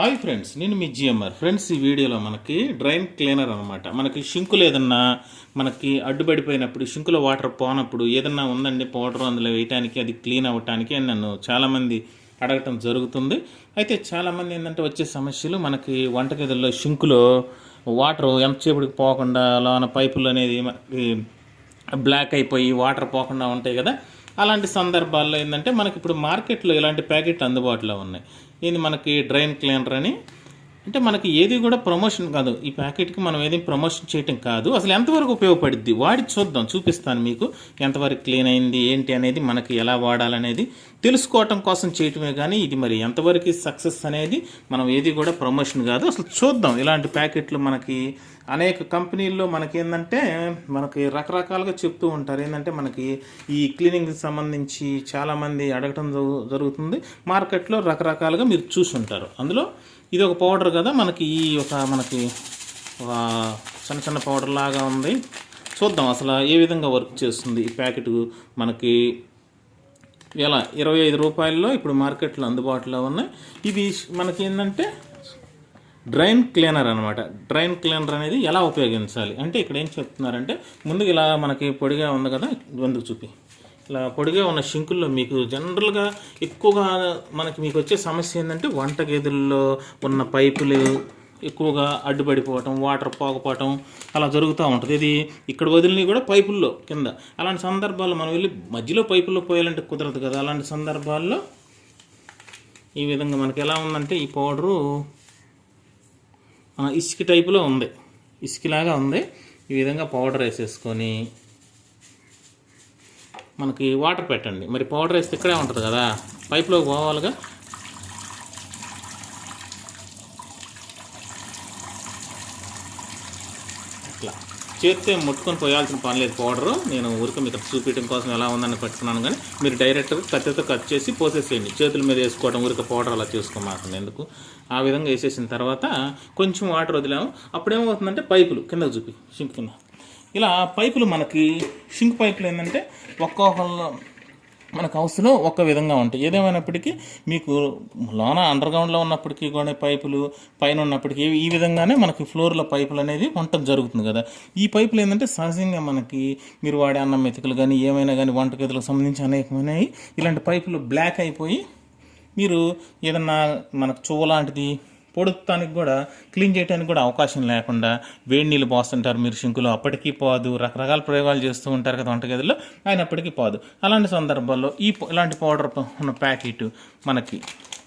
Hi friends నేను మీ GMR. Friends ఈ వీడియోలో మనకి డ్రైన్ క్లీనర్ అనమాట మనకి షింకులు ఏదన్నా మనకి అడ్డుపడిపోయినప్పుడు షింకులో వాటర్ పోనప్పుడు ఏదన్నా ఉందండి పౌడర్ అందులో వేయటానికి అది క్లీన్ అవ్వటానికి అని నన్ను చాలామంది అడగటం జరుగుతుంది. అయితే చాలామంది ఏంటంటే వచ్చే సమస్యలు మనకి వంటగదిలో షింకులో వాటర్ ఎంతసేపటికి పోకుండా లోన పైపులు అనేది మనకి బ్లాక్ అయిపోయి వాటర్ పోకుండా ఉంటాయి కదా అలాంటి సందర్భాల్లో ఏంటంటే మనకి ఇప్పుడు మార్కెట్లో ఇలాంటి ప్యాకెట్లు అందుబాటులో ఉన్నాయి. ఇది మనకి డ్రైన్ క్లీనర్ అని అంటే మనకి ఏది కూడా ప్రమోషన్ కాదు. ఈ ప్యాకెట్కి మనం ఏది ప్రమోషన్ చేయటం కాదు. అసలు ఎంతవరకు ఉపయోగపడుద్ది? వాడి చూద్దాం. చూపిస్తాను మీకు ఎంతవరకు క్లీన్ అయింది ఏంటి అనేది మనకి ఎలా వాడాలనేది. తెలుసుకోవటం కోసం చేయటమే కానీ ఇది మరి ఎంతవరకు సక్సెస్ అనేది మనం ఏది కూడా ప్రమోషన్ కాదు. అసలు చూద్దాం. ఇలాంటి ప్యాకెట్లు మనకి అనేక కంపెనీల్లో మనకి ఏంటంటే మనకి రకరకాలుగా చెప్తూ ఉంటారు. ఏంటంటే మనకి ఈ క్లీనింగ్కి సంబంధించి చాలామంది అడగటం జరుగు- జరుగుతుంది. మార్కెట్లో రకరకాలుగా మీరు చూసుంటారు. అందులో ఇది ఒక పౌడర్ కదా మనకి ఈ ఒక మనకి ఒక చిన్న చిన్న పౌడర్ లాగా ఉంది. చూద్దాం అసలు ఏ విధంగా వర్క్ చేస్తుంది ఈ ప్యాకెట్ మనకి ఎలా ఇరవై ఐదు రూపాయల్లో ఇప్పుడు మార్కెట్లో అందుబాటులో ఉన్నాయి. ఇది మనకి ఏంటంటే డ్రైన్ క్లీనర్ అనమాట డ్రైన్ క్లీనర్ అనేది ఎలా ఉపయోగించాలి? అంటే ఇక్కడ ఏం చెప్తున్నారంటే ముందుగా ఇలా మనకి పొడిగా ఉంది కదా ముందుకు చూపి. ఇలా పొడిగా ఉన్న షింకుల్లో మీకు జనరల్గా ఎక్కువగా మనకి మీకు వచ్చే సమస్య ఏంటంటే వంటగదుల్లో ఉన్న పైపులు ఎక్కువగా అడ్డుపడిపోవటం వాటర్ పోకపోవటం అలా జరుగుతూ ఉంటుంది. ఇది ఇక్కడ వదిలినవి కూడా పైపుల్లో కింద. అలాంటి సందర్భాల్లో మనం వెళ్ళి మధ్యలో పైపుల్లో పోయాలంటే కుదరదు కదా. అలాంటి సందర్భాల్లో ఈ విధంగా మనకి ఎలా ఉందంటే ఈ పౌడరు ఇసుక టైపులో ఉంది. ఇసుకలాగా ఉంది. ఈ విధంగా పౌడర్ వేసేసుకొని మనకి వాటర్ పెట్టండి. మరి పౌడర్ వేస్తే ఇక్కడే ఉంటుంది కదా? పైప్లోకి పోవాలిగా? ఇట్లా చేస్తే ముట్టుకొని పోయాల్సిన పని లేదు పౌడరు. నేను ఊరికి మీకు చూపించడం కోసం ఎలా ఉందని పెట్టుకున్నాను కానీ మీరు డైరెక్ట్గా కత్తితో కట్ చేసి పోసేసేయండి. చేతుల మీద వేసుకోవడం ఊరికి పౌడర్ అలా చేసుకోమాకండి. ఎందుకు? ఆ విధంగా వేసేసిన తర్వాత కొంచెం వాటర్ వదిలాము. అప్పుడేమవుతుందంటే పైపులు కిందకు చూపి సింక్ కింద. ఇలా పైపులు మనకి షింక్ పైపులు ఏంటంటే ఒక్కొక్కళ్ళు మనకు హౌస్లో ఒక్క విధంగా ఉంటాయి. ఏదేమైనప్పటికీ మీకు లోన అండర్ గ్రౌండ్లో ఉన్నప్పటికీ కూడా పైపులు పైన ఉన్నప్పటికీ ఈ విధంగానే మనకి ఫ్లోర్లో పైపులు అనేది వంటకు జరుగుతుంది కదా. ఈ పైపులు ఏంటంటే సహజంగా మనకి మీరు వాడే అన్నం మెతుకులు కానీ ఏమైనా కానీ వంటగదులకు సంబంధించి అనేకమైనవి ఇలాంటి పైపులు బ్లాక్ అయిపోయి మీరు ఏదన్నా మనకు చువ్వ లాంటిది పొడుతానికి కూడా క్లీన్ చేయడానికి కూడా అవకాశం లేకుండా వేడి నీళ్ళు పోస్తుంటారు. మీరు షింకులో అప్పటికీ పోదు. రకరకాల ప్రయోగాలు చేస్తూ ఉంటారు కదా వంటగదిలో. అయినప్పటికీ పోదు. అలాంటి సందర్భాల్లో ఈ ఇలాంటి పౌడర్ ఉన్న ప్యాకెట్ మనకి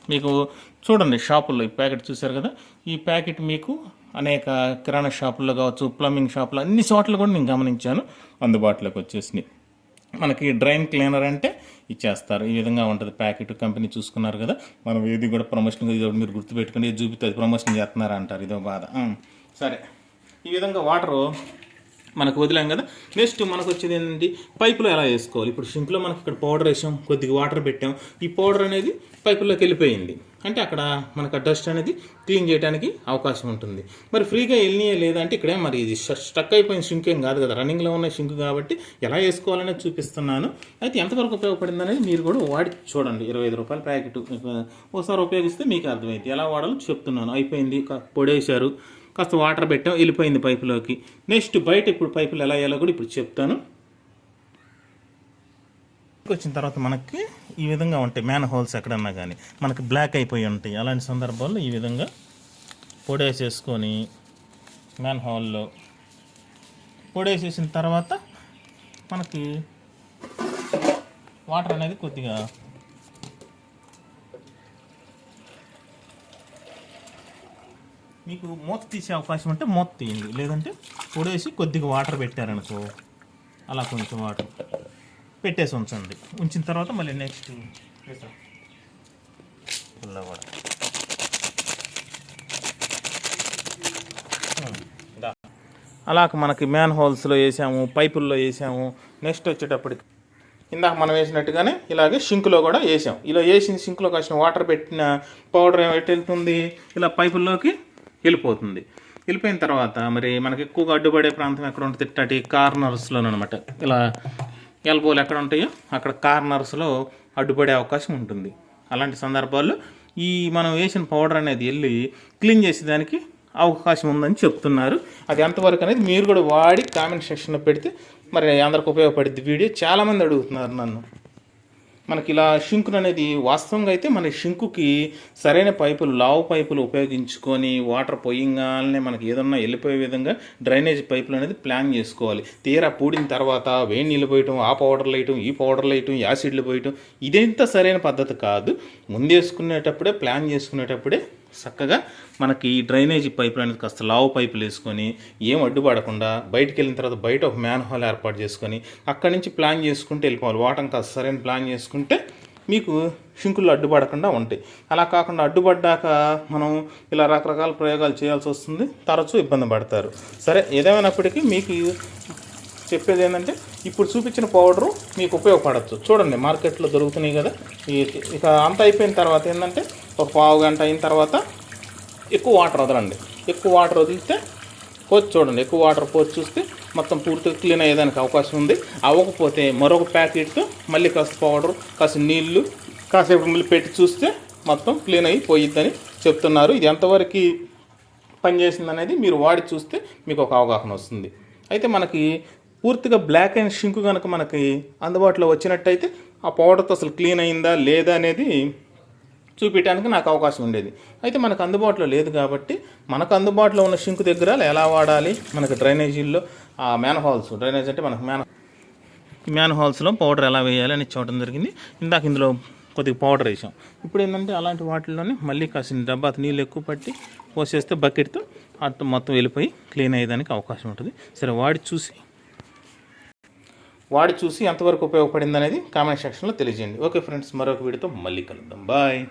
మీకు చూడండి షాపుల్లో ఈ ప్యాకెట్ చూశారు కదా? ఈ ప్యాకెట్ మీకు అనేక కిరాణా షాపుల్లో కావచ్చు ప్లంబింగ్ షాపులో అన్ని చోట్ల కూడా నేను గమనించాను. అందుబాటులోకి వచ్చేసినాయి. మనకి డ్రైన్ క్లీనర్ అంటే ఇచ్చేస్తారు. ఈ విధంగా ఉంటుంది. ప్యాకెట్ కంపెనీ చూసుకున్నారు కదా మనం ఏది కూడా ప్రమోషన్ ఇది మీరు గుర్తుపెట్టుకుని ఇది చూపిస్తే అది ప్రమోషన్ చేస్తున్నారు అంటారు. ఇదో బాధ. సరే. ఈ విధంగా వాటరు మనకు వదిలాం కదా. నెక్స్ట్ మనకు వచ్చేది ఏంటంటే పైపులో ఎలా వేసుకోవాలి? ఇప్పుడు షింక్లో మనకి ఇక్కడ పౌడర్ వేసాం కొద్దిగా వాటర్ పెట్టాం. ఈ పౌడర్ అనేది పైపులోకి వెళ్ళిపోయింది. అంటే అక్కడ మనకు డస్ట్ అనేది క్లీన్ చేయడానికి అవకాశం ఉంటుంది. మరి ఫ్రీగా వెళ్ళినాయా లేదా అంటే ఇక్కడే మరి ఇది స్టక్ అయిపోయిన షింక్ ఏం కాదు కదా. రన్నింగ్లో ఉన్న షింక్ కాబట్టి ఎలా వేసుకోవాలనేది చూపిస్తున్నాను. అయితే ఎంతవరకు ఉపయోగపడింది అనేది మీరు కూడా వాడి చూడండి. ఇరవై ఐదు రూపాయల ప్యాకెట్ ఒకసారి ఉపయోగిస్తే మీకు అర్థమైంది ఎలా వాడాలో చెప్తున్నాను. అయిపోయింది. పొడేశారు. కాస్త వాటర్ పెట్టాం. వెళ్ళిపోయింది పైపులోకి. నెక్స్ట్ బయట ఇప్పుడు పైపులు ఎలా వేయాలో కూడా ఇప్పుడు చెప్తాను. వచ్చిన తర్వాత మనకి ఈ విధంగా ఉంటాయి మ్యాన్ హోల్స్ ఎక్కడన్నా కానీ మనకి బ్లాక్ అయిపోయి ఉంటాయి. అలాంటి సందర్భాల్లో ఈ విధంగా పొడేసేసుకొని మ్యాన్ హోల్లో పొడేసేసిన తర్వాత మనకి వాటర్ అనేది కొద్దిగా మీకు మూత తీసే అవకాశం ఉంటే మూత తీయండి. లేదంటే పొడేసి కొద్దిగా వాటర్ పెట్టారనుకో అలా కొంచెం వాటర్. పెట్టేసి ఉంచండి. ఉంచిన తర్వాత మళ్ళీ నెక్స్ట్ పుల్ల కూడా దా. అలా మనకి మ్యాన్ హోల్స్లో వేసాము పైపుల్లో వేసాము నెక్స్ట్ వచ్చేటప్పటికి ఇందాక మనం వేసినట్టుగానే ఇలాగే షింకులో కూడా వేసాం. ఇలా వేసిన షింకులో కాసిన వాటర్ పెట్టిన పౌడర్ ఎటు వెళ్తుంది? ఇలా పైపుల్లోకి వెళ్ళిపోతుంది. వెళ్ళిపోయిన తర్వాత మరి మనకి ఎక్కువగా అడ్డుపడే ప్రాంతం ఎక్కడ ఉంటుంది? ఇట్టటి కార్నర్స్లో అనమాట ఇలా ఎల్బోలు ఎక్కడ ఉంటాయో అక్కడ కార్నర్స్లో అడ్డుపడే అవకాశం ఉంటుంది. అలాంటి సందర్భాల్లో ఈ మనం వేసిన పౌడర్ అనేది వెళ్ళి క్లీన్ చేసేదానికి అవకాశం ఉందని చెప్తున్నారు. అది ఎంతవరకు అనేది మీరు కూడా వాడి కామెంట్ సెక్షన్లో పెడితే మరి అందరికి ఉపయోగపడుద్ది వీడియో. చాలామంది అడుగుతున్నారు నన్ను. మనకి ఇలా షింకును అనేది వాస్తవంగా అయితే మన షింకుకి సరైన పైపులు లావు పైపులు ఉపయోగించుకొని వాటర్ పొయ్యంగానే మనకి ఏదన్నా వెళ్ళిపోయే విధంగా డ్రైనేజ్ పైపులు అనేది ప్లాన్ చేసుకోవాలి. తీరా పూడిన తర్వాత వేడి నీళ్ళు పోయటం ఆ పౌడర్లు వేయటం ఈ పౌడర్లు వేయటం యాసిడ్లు పోయటం ఇదంతా సరైన పద్ధతి కాదు. ముందేసుకునేటప్పుడే ప్లాన్ చేసుకునేటప్పుడే చక్కగా మనకి ఈ డ్రైనేజీ పైపులు అనేది కాస్త లావు పైపులు వేసుకొని ఏం అడ్డుపడకుండా బయటికి వెళ్ళిన తర్వాత బయట ఒక మ్యాన్ హాల్ ఏర్పాటు చేసుకొని అక్కడి నుంచి ప్లాన్ చేసుకుంటే వెళ్ళిపోవాలి. వాటం కాస్త సరైన ప్లాన్ చేసుకుంటే మీకు షింకులు అడ్డుపడకుండా ఉంటాయి. అలా కాకుండా అడ్డుపడ్డాక మనం ఇలా రకరకాల ప్రయోగాలు చేయాల్సి వస్తుంది. తరచూ ఇబ్బంది పడతారు. సరే ఏదేమైనప్పటికీ మీకు చెప్పేది ఏంటంటే ఇప్పుడు చూపించిన పౌడరు మీకు ఉపయోగపడచ్చు. చూడండి మార్కెట్లో దొరుకుతున్నాయి కదా. ఇక అంత అయిపోయిన తర్వాత ఏంటంటే ఒక పావు గంట అయిన తర్వాత ఎక్కువ వాటర్ వదలండి. ఎక్కువ వాటర్ వదిలితే పోసి చూడండి. ఎక్కువ వాటర్ పోసి చూస్తే మొత్తం పూర్తిగా క్లీన్ అయ్యేదానికి అవకాశం ఉంది. అవ్వకపోతే మరొక ప్యాకెట్తో మళ్ళీ కాస్త పౌడర్ కాస్త నీళ్ళు కాసేపు మళ్ళీ పెట్టి చూస్తే మొత్తం క్లీన్ అయిపోయిద్దని చెప్తున్నారు. ఇది ఎంతవరకు పనిచేసింది అనేది మీరు వాడి చూస్తే మీకు ఒక అవగాహన వస్తుంది. అయితే మనకి పూర్తిగా బ్లాక్ అండ్ షింక్ కనుక మనకి అందుబాటులో వచ్చినట్టయితే ఆ పౌడర్తో అసలు క్లీన్ అయిందా లేదా అనేది చూపించడానికి నాకు అవకాశం ఉండేది. అయితే మనకు అందుబాటులో లేదు కాబట్టి మనకు అందుబాటులో ఉన్న షింక్ దగ్గర ఎలా వాడాలి? మనకు డ్రైనేజీల్లో ఆ మ్యాన్ హాల్స్ డ్రైనేజ్ అంటే మనకు మ్యాన్ మ్యాన్ హాల్స్లో పౌడర్ ఎలా వేయాలి అని చూడటం జరిగింది. ఇందాక ఇందులో కొద్దిగా పౌడర్ వేసాం. ఇప్పుడు ఏంటంటే అలాంటి వాటిల్లోనే మళ్ళీ కాసిన డబ్బా నీళ్ళు ఎక్కువ పట్టి పోసేస్తే బకెట్తో అటు మొత్తం వెళ్ళిపోయి క్లీన్ అయ్యేదానికి అవకాశం ఉంటుంది. సరే వాడి చూసి. వాడి చూసి ఎంతవరకు ఉపయోగపడింది అనేది కామెంట్ సెక్షన్లో తెలియజేయండి. ఓకే ఫ్రెండ్స్ మరొక వీడియోతో మళ్ళీ కలుద్దాం. బాయ్.